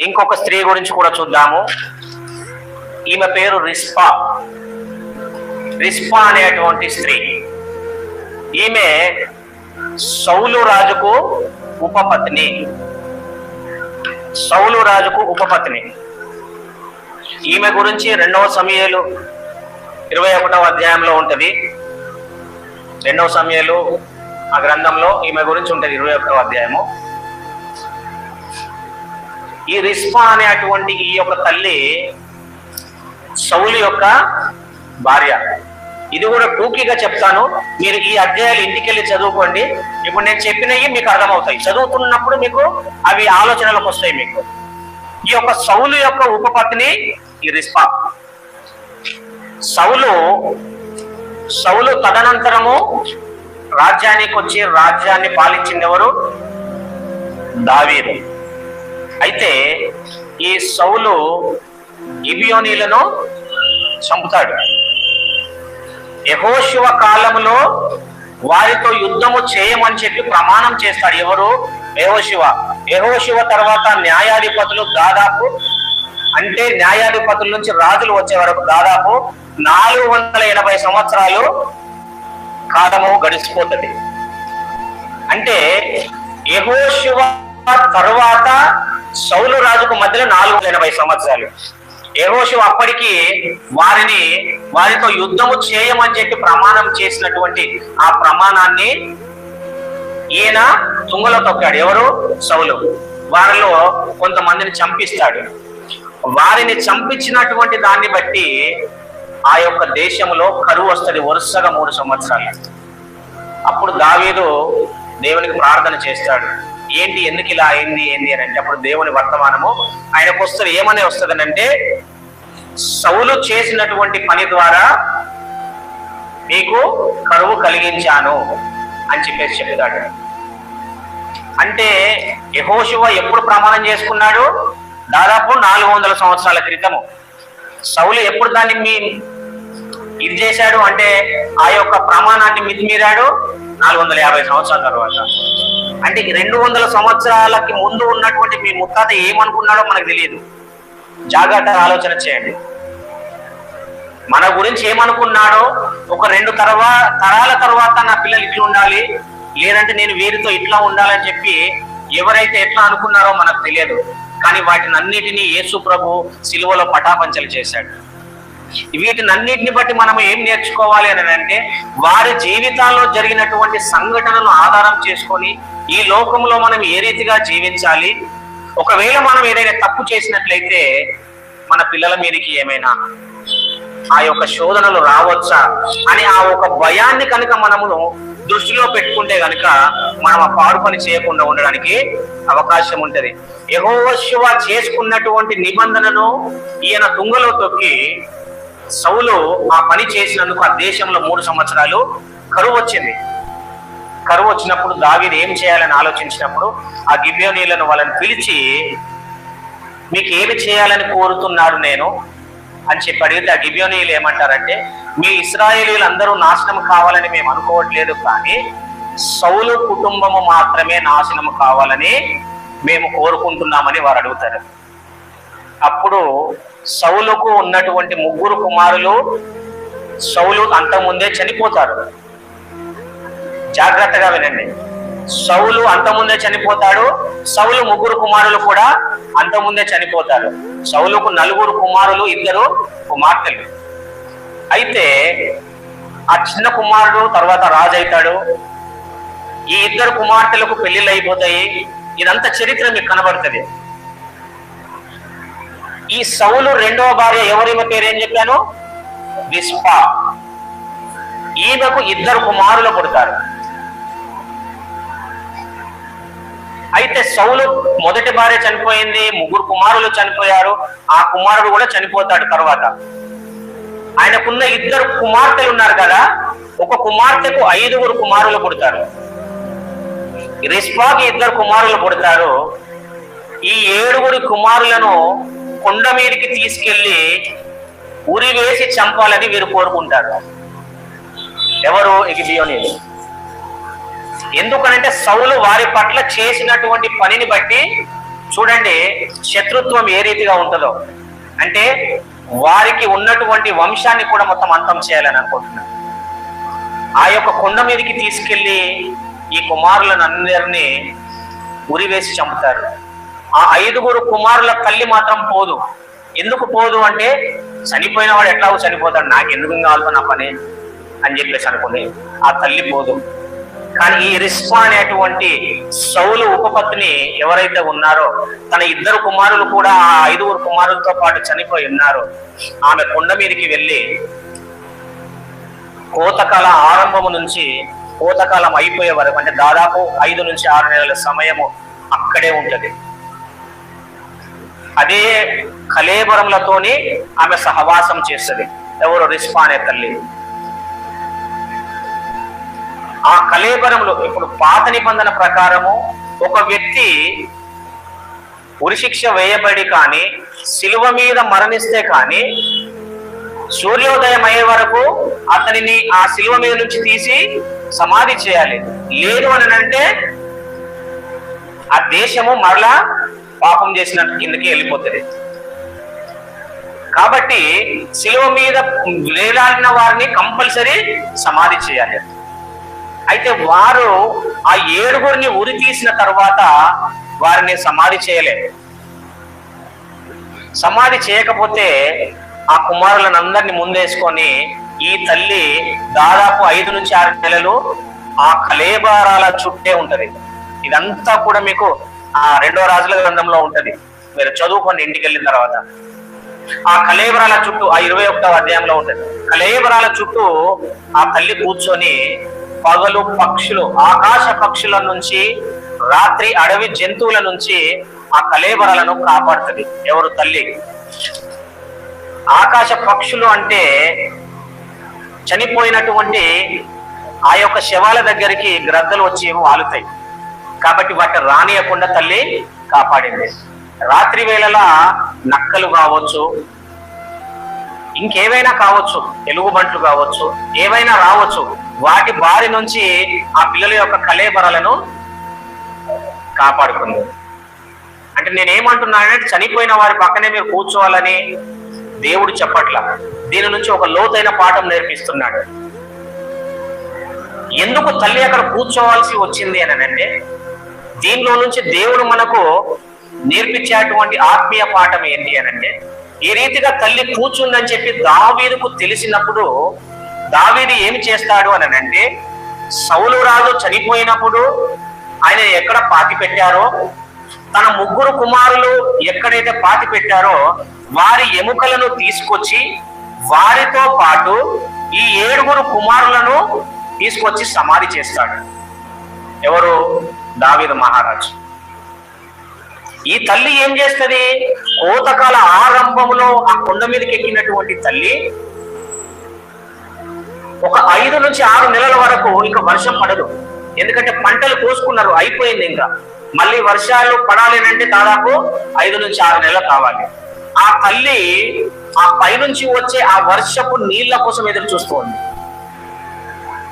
ఇంకొక స్త్రీ గురించి కూడా చూద్దాము. ఈమె పేరు రిస్పా. రిస్పా అనేటువంటి స్త్రీ. ఈమె సౌలు రాజుకు ఉపపత్ని. సౌలు రాజుకు ఉపపత్ని. ఈమె గురించి రెండవ సమయాలు ఇరవై ఒకటవ అధ్యాయంలో ఉంటుంది. రెండవ సమయాలు ఆ గ్రంథంలో ఈమె గురించి ఉంటుంది ఇరవై ఒకటవ అధ్యాయము. ఈ రిస్పా అనేటువంటి ఈ యొక్క తల్లి సౌలు యొక్క భార్య. ఇది కూడా టూకీగా చెప్తాను. మీరు ఈ అధ్యాయాలు ఇంటికెళ్ళి చదువుకోండి. ఇప్పుడు నేను చెప్పినవి మీకు అర్థమవుతాయి. చదువుతున్నప్పుడు మీకు అవి ఆలోచనలకు వస్తాయి మీకు. ఈ యొక్క సౌలు యొక్క ఉపపత్ని ఈ రిస్పా సౌలు సౌలు తదనంతరము రాజ్యానికి వచ్చి రాజ్యాన్ని పాలించింది ఎవరు? దావీదు. అయితే ఈ సౌలు గిబియోనీలను చంపుతాడు. యహోశివ కాలంలో వారితో యుద్ధము చేయమని చెప్పి ప్రమాణం చేస్తాడు. ఎవరు? యహోశివ యహోశివ తర్వాత న్యాయాధిపతులు దాదాపు అంటే న్యాయాధిపతుల నుంచి రాజులు వచ్చే వరకు దాదాపు నాలుగు వందల ఎనభై సంవత్సరాలు కాలము గడిచిపోతుంది. అంటే యహోశివ తర్వాత సౌలు రాజుకు మధ్యలో నాలుగు వందల ఎనభై సంవత్సరాలు. యహోశివ అప్పటికి వారిని వారితో యుద్ధము చేయమని చెప్పి ప్రమాణం చేసినటువంటి ఆ ప్రమాణాన్ని ఈయన తుంగలో తొక్కాడు. ఎవరు? సౌలు. వారిలో కొంతమందిని చంపిస్తాడు. వారిని చంపించినటువంటి దాన్ని బట్టి ఆ యొక్క దేశంలో కరువు వస్తుంది వరుసగా మూడు సంవత్సరాలు. అప్పుడు దావీదు దేవునికి ప్రార్థన చేస్తాడు. ఏంటి ఎందుకు ఇలా అయింది ఏంది అని అంటే అప్పుడు దేవుని వర్తమానము. ఆయనకు వస్తుంది ఏమని వస్తుంది అంటే సౌలు చేసినటువంటి పని ద్వారా మీకు కరువు కలిగించాను అని చెప్పేసి చెప్తాడు అంటే యహోశివ ఎప్పుడు ప్రమాణం చేసుకున్నాడు? దాదాపు నాలుగు వందల సంవత్సరాల క్రితము. సౌలు ఎప్పుడు దాన్ని మీ ఇది చేశాడు? అంటే ఆ యొక్క ప్రమాణాన్ని మితిమీరాడు? నాలుగు వందల యాభై సంవత్సరాల తర్వాత. అంటే రెండు వందల సంవత్సరాలకి ముందు ఉన్నటువంటి మీ ముత్తాత ఏమనుకున్నాడో మనకు తెలియదు జాగ్రత్త ఆలోచన చేయండి. మన గురించి ఏమనుకున్నాడో ఒక రెండు తర్వా తరాల తర్వాత నా పిల్లలు ఇట్లా ఉండాలి లేదంటే నేను వీరితో ఇట్లా ఉండాలని చెప్పి ఎవరైతే ఎట్లా అనుకున్నారో మనకు తెలియదు. కానీ వాటిని అన్నిటినీ యేసు ప్రభు సిలువలో పటాపంచలు చేశాడు. వీటిని అన్నిటిని బట్టి మనం ఏం నేర్చుకోవాలి అని అంటే వారి జీవితాల్లో జరిగినటువంటి సంఘటనను ఆధారం చేసుకొని ఈ లోకంలో మనం ఏ రీతిగా జీవించాలి? ఒకవేళ మనం ఏదైనా తప్పు చేసినట్లయితే మన పిల్లల మీదకి ఏమైనా ఆ యొక్క శోధనలు రావచ్చా? అని ఆ ఒక భయాన్ని కనుక మనము దృష్టిలో పెట్టుకుంటే కనుక మనం ఆ పాడు పని చేయకుండా ఉండడానికి అవకాశం ఉంటది. యహోవశివ చేసుకున్నటువంటి నిబంధనను ఈయన తుంగలో తొక్కి సౌలు ఆ పని చేసినందుకు ఆ దేశంలో మూడు సంవత్సరాలు కరువు వచ్చింది. కరువు వచ్చినప్పుడు దావిని ఏం చేయాలని ఆలోచించినప్పుడు ఆ గిబ్యోనీలను వాళ్ళని పిలిచి మీకు ఏమి చేయాలని కోరుతున్నారు నేను? అని చెప్పి అడిగితే ఆ గిబ్యోనీలు ఏమంటారంటే మీ ఇస్రాయేలీలు అందరూ నాశనం కావాలని మేము అనుకోవట్లేదు కానీ సౌలు కుటుంబము మాత్రమే నాశనం కావాలని మేము కోరుకుంటున్నామని వారు అడుగుతారు. అప్పుడు సౌలుకు ఉన్నటువంటి ముగ్గురు కుమారులు సౌలు అంతకుముందే చనిపోతారు. జాగ్రత్తగా వినండి. సౌలు అంతకుముందే చనిపోతాడు సౌలు ముగ్గురు కుమారులు కూడా అంతకుముందే చనిపోతారు. సౌలుకు నలుగురు కుమారులు ఇద్దరు కుమార్తెలు. అయితే ఆ చిన్న కుమారుడు తర్వాత రాజు అవుతాడు ఈ ఇద్దరు కుమార్తెలకు పెళ్ళిళ్ళు అయిపోతాయి. ఇదంతా చరిత్ర మీకు కనబడుతుంది. ఈ సౌలు రెండవ భార్య ఎవరిమ పేరు ఏం చెప్పాను? విస్పా. ఈమెకు ఇద్దరు కుమారులు పుడతారు. అయితే సౌలు మొదటి భార్య చనిపోయింది ముగ్గురు కుమారులు చనిపోయారు ఆ కుమారుడు కూడా చనిపోతాడు తర్వాత. ఆయనకున్న ఇద్దరు కుమార్తెలు ఉన్నారు కదా ఒక కుమార్తెకు ఐదుగురు కుమారులు పుడతారు. రిస్పాకి ఇద్దరు కుమారులు పుడతారు. ఈ ఏడుగురి కుమారులను కొండ మీదకి తీసుకెళ్ళి ఉరి వేసి చంపాలని వీరు కోరుకుంటారు. ఎవరు? ఎగిబియోనీలు ఎందుకనంటే సౌలు వారి పట్ల చేసినటువంటి పనిని బట్టి చూడండి శత్రుత్వం ఏ రీతిగా ఉంటుందో. అంటే వారికి ఉన్నటువంటి వంశాన్ని కూడా మొత్తం అంతం చేయాలని అనుకుంటున్నాను. ఆ యొక్క కొండ మీదకి తీసుకెళ్ళి ఈ కుమారులను అందరినీ ఉరివేసి చంపుతారు. ఆ ఐదుగురు కుమారుల తల్లి మాత్రం పోదు. ఎందుకు పోదు అంటే చనిపోయిన వాడు ఎట్లాగో చనిపోతాడు. నాకు ఎందుకు కావాలో నా పని అని చెప్పేసి అనుకుని ఆ తల్లి పోదు. కానీ ఈ రిస్పా అనేటువంటి సౌలు ఉపపత్ని ఎవరైతే ఉన్నారో తన ఇద్దరు కుమారులు కూడా ఆ ఐదుగురు కుమారులతో పాటు చనిపోయి ఉన్నారు. ఆమె కొండ మీదకి వెళ్ళి కోతకాల ఆరంభము నుంచి కోతకాలం అయిపోయే వరకు అంటే దాదాపు ఐదు నుంచి ఆరు నెలల సమయము అక్కడే ఉంటది. అదే కలేబరములతోని ఆమె సహవాసం చేస్తుంది. ఎవరు రిస్పా అనే తల్లి. ఆ కలేబరములు ఇప్పుడు పాత నిబంధన ప్రకారము ఒక వ్యక్తి ఉరిశిక్ష వేయబడి కానీ శిలువ మీద మరణిస్తే కానీ సూర్యోదయం అయ్యే వరకు అతనిని ఆ శిలువ మీద నుంచి తీసి సమాధి చేయాలి. లేదు అని అంటే ఆ దేశము మరలా పాపం చేసినట్టు కిందకి వెళ్ళిపోతుంది. కాబట్టి శిలువ మీద వేలాడిన వారిని కంపల్సరీ సమాధి చేయాలి. అయితే వారు ఆ ఏడుగురిని ఉరి తీసిన తర్వాత వారిని సమాధి చేయలేదు సమాధి చేయకపోతే ఆ కుమారులను అందరినీ ముందేసుకొని ఈ తల్లి దాదాపు ఐదు నుంచి ఆరు నెలలు ఆ కలేబారాల చుట్టే ఉంటది. ఇదంతా కూడా మీకు ఆ రెండో రాజుల గ్రంథంలో ఉంటది. మీరు చదువుకొని ఇంటికి వెళ్ళిన తర్వాత. ఆ కలేబరాల చుట్టూ ఆ ఇరవై ఒకటో అధ్యాయంలో ఉంటది. కలేబరాల చుట్టూ ఆ తల్లి కూర్చొని పగలు పక్షులు ఆకాశ పక్షుల నుంచి రాత్రి అడవి జంతువుల నుంచి ఆ కలేబరాలను కాపాడుతుంది. ఎవరు తల్లి? ఆకాశ పక్షులు అంటే చనిపోయినటువంటి ఆ యొక్క శవాల దగ్గరికి గ్రద్దలు వచ్చి వాలుతాయి కాబట్టి వాటిని రానియకుండా తల్లి కాపాడింది. రాత్రి వేళలా నక్కలు కావచ్చు ఇంకేవైనా కావచ్చు ఎలుగుబంట్లు కావచ్చు ఏవైనా రావచ్చు వాటి బారి నుంచి ఆ పిల్లల యొక్క కలేబరలను కాపాడుకుంది. అంటే నేనేమంటున్నానంటే చనిపోయిన వారి పక్కనే మీరు కూర్చోవాలని దేవుడు చెప్పట్ల. దీని నుంచి ఒక లోతైన పాఠం నేర్పిస్తున్నాడు. ఎందుకు తల్లి అక్కడ కూర్చోవాల్సి వచ్చింది అని అంటే దీనిలో నుంచి దేవుడు మనకు నేర్పించేటువంటి ఆత్మీయ పాఠం ఏంటి అనంటే ఈ రీతిగా తల్లి కూర్చుందని చెప్పి దావీదుకు తెలిసినప్పుడు దావీది ఏమి చేస్తాడు అని అంటే సౌలు రాజు చనిపోయినప్పుడు ఆయన ఎక్కడ పాతి పెట్టారో తన ముగ్గురు కుమారులు ఎక్కడైతే పాతి పెట్టారో వారి ఎముకలను తీసుకొచ్చి వారితో పాటు ఈ ఏడుగురు కుమారులను తీసుకొచ్చి సమాధి చేస్తాడు. ఎవరు? దావిద మహారాజు. ఈ తల్లి ఏం చేస్తది? కోతకాల ఆరంభంలో ఆ కొండ మీదకి ఎక్కినటువంటి తల్లి ఒక ఐదు నుంచి ఆరు నెలల వరకు ఇంకా వర్షం పడదు. ఎందుకంటే పంటలు కోసుకున్నారు అయిపోయింది ఇంకా. మళ్ళీ వర్షాలు పడాలి అంటే దాదాపు ఐదు నుంచి ఆరు నెలలు కావాలి. ఆ తల్లి ఆ పైనుంచి వచ్చే ఆ వర్షపు నీళ్ళ కోసం ఎదురు చూస్తుంది.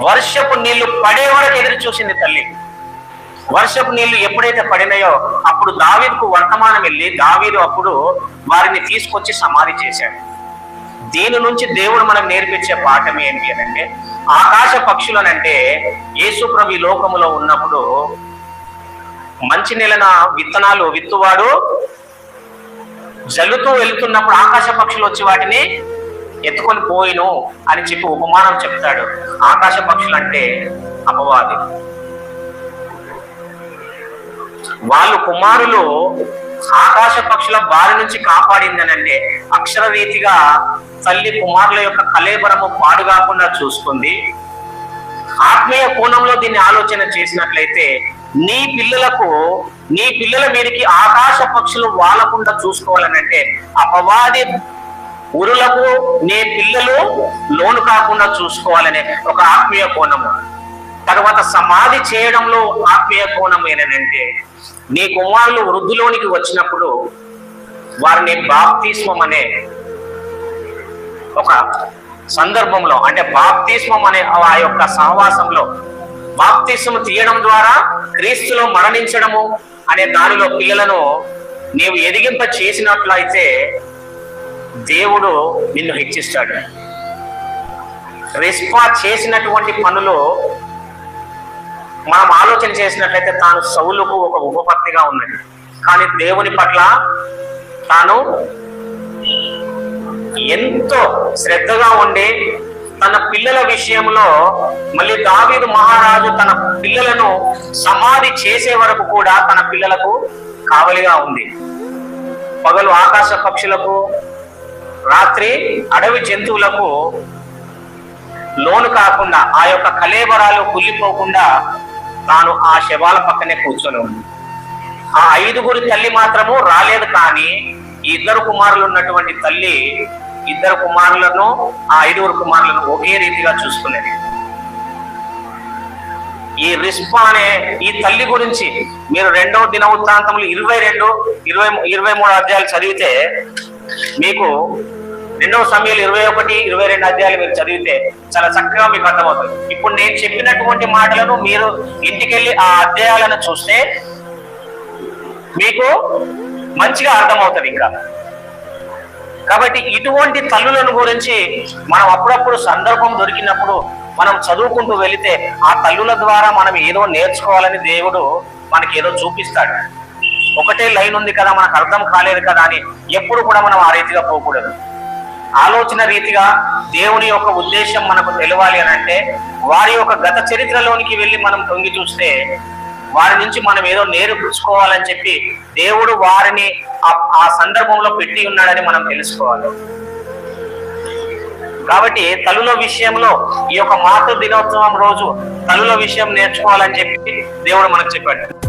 వర్షపు నీళ్ళు పడే వరకు ఎదురు చూసింది తల్లి. వర్షపు నీళ్ళు ఎప్పుడైతే పడినాయో అప్పుడు దావీదుకు వర్తమానం వెళ్ళి దావీదు అప్పుడు వారిని తీసుకొచ్చి సమాధి చేశాడు. దీని నుంచి దేవుడు మనం నేర్పించే పాఠం ఏంటి అని అంటే ఆకాశ పక్షులనంటే యేసుప్రభు ఈ లోకములో ఉన్నప్పుడు మంచి నెలన విత్తనాలు విత్తువాడు జల్లుతూ వెళుతున్నప్పుడు ఆకాశ పక్షులు వచ్చి వాటిని ఎత్తుకొని పోయిను అని చెప్పి ఉపమానం చెప్తాడు. ఆకాశ పక్షులు అంటే అపవాది. వాళ్ళు కుమారులు ఆకాశ పక్షుల బారి నుంచి కాపాడిందనంటే అక్షర రీతిగా తల్లి కుమారుల యొక్క కలేబరము పాడు కాకుండా చూసుకుంది. ఆత్మీయ కోణంలో దీన్ని ఆలోచన చేసినట్లయితే నీ పిల్లలకు నీ పిల్లల మీదకి ఆకాశ పక్షులు వాలకుండా చూసుకోవాలనంటే అపవాది ఉరులకు నీ పిల్లలు లోను కాకుండా చూసుకోవాలనే ఒక ఆత్మీయ కోణము. తర్వాత సమాధి చేయడంలో ఆత్మీయ కోణం ఏంటంటే నీ కుమారులు వృద్ధిలోనికి వచ్చినప్పుడు వారిని బాప్తిస్మం అనే ఒక సందర్భంలో అంటే బాప్తిస్మం అనే ఆ యొక్క సహవాసంలో బాప్తిస్మం తీయడం ద్వారా క్రీస్తులో మరణించడము అనే దానిలో పిల్లలను నీవు ఎదిగింప చేసినట్లయితే దేవుడు నిన్ను హెచ్చిస్తాడు. రిస్పా చేసినటువంటి పనులు మనం ఆలోచన చేసినట్లయితే తాను సౌలుకు ఒక ఉపపత్నిగా ఉన్నది. కానీ దేవుని పట్ల తాను ఎంతో శ్రద్ధగా ఉండి తన పిల్లల విషయంలో మళ్ళీ దావీదు మహారాజు తన పిల్లలను సమాధి చేసే వరకు కూడా తన పిల్లలకు కావలిగా ఉంది. పగలు ఆకాశ పక్షులకు రాత్రి అడవి జంతువులకు లోను కాకుండా ఆ యొక్క కలేబరాలు కుళ్ళిపోకుండా తాను ఆ శవాల పక్కనే కూర్చొని ఉంది. ఆ ఐదుగురి తల్లి మాత్రము రాలేదు కానీ ఇద్దరు కుమారులు ఉన్నటువంటి తల్లి ఇద్దరు కుమారులను ఆ ఐదుగురు కుమారులను ఒకే రీతిగా చూసుకునేది. ఈ రిస్పా అనే ఈ తల్లి గురించి మీరు రెండవ దిన వృత్తాంతములు ఇరవై రెండు ఇరవై ఇరవై మూడు అధ్యాయాలు చదివితే మీకు రెండవ సమయాలు ఇరవై ఒకటి ఇరవై రెండు అధ్యాయాలు మీరు చదివితే చాలా చక్కగా మీకు అర్థమవుతుంది. ఇప్పుడు నేను చెప్పినటువంటి మాటలను మీరు ఇంటికెళ్ళి ఆ అధ్యాయాలను చూస్తే మీకు మంచిగా అర్థమవుతుంది ఇంకా కాబట్టి ఇటువంటి తల్లులను గురించి మనం అప్పుడప్పుడు సందర్భం దొరికినప్పుడు మనం చదువుకుంటూ వెళితే ఆ తల్లుల ద్వారా మనం ఏదో నేర్చుకోవాలని దేవుడు మనకి ఏదో చూపిస్తాడు. ఒకటే లైన్ ఉంది కదా మనకు అర్థం కాలేదు కదా అని ఎప్పుడు కూడా మనం ఆ రీతిగా పోకూడదు. ఆలోచన రీతిగా దేవుని యొక్క ఉద్దేశం మనకు తెలియాలి అని అంటే వారి యొక్క గత చరిత్రలోనికి వెళ్ళి మనం తొంగి చూస్తే వారి నుంచి మనం ఏదో నేర్చుకోవాలని చెప్పి దేవుడు వారిని ఆ- సందర్భంలో పెట్టి ఉన్నాడని మనం తెలుసుకోవాలి. కాబట్టి తలుల విషయంలో ఈ యొక్క మాతృ దినోత్సవం రోజు తలుల విషయం నేర్చుకోవాలని చెప్పి దేవుడు మనకు చెప్పాడు.